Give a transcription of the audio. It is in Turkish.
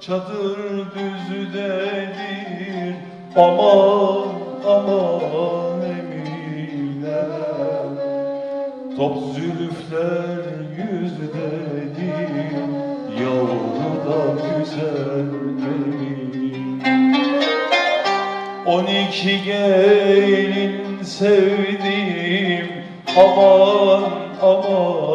çadır düzüdedir Aman aman Emine Top zülüfler yüzdedir. Yavru da güzel Emine On iki gelin sevdim. Aman aman.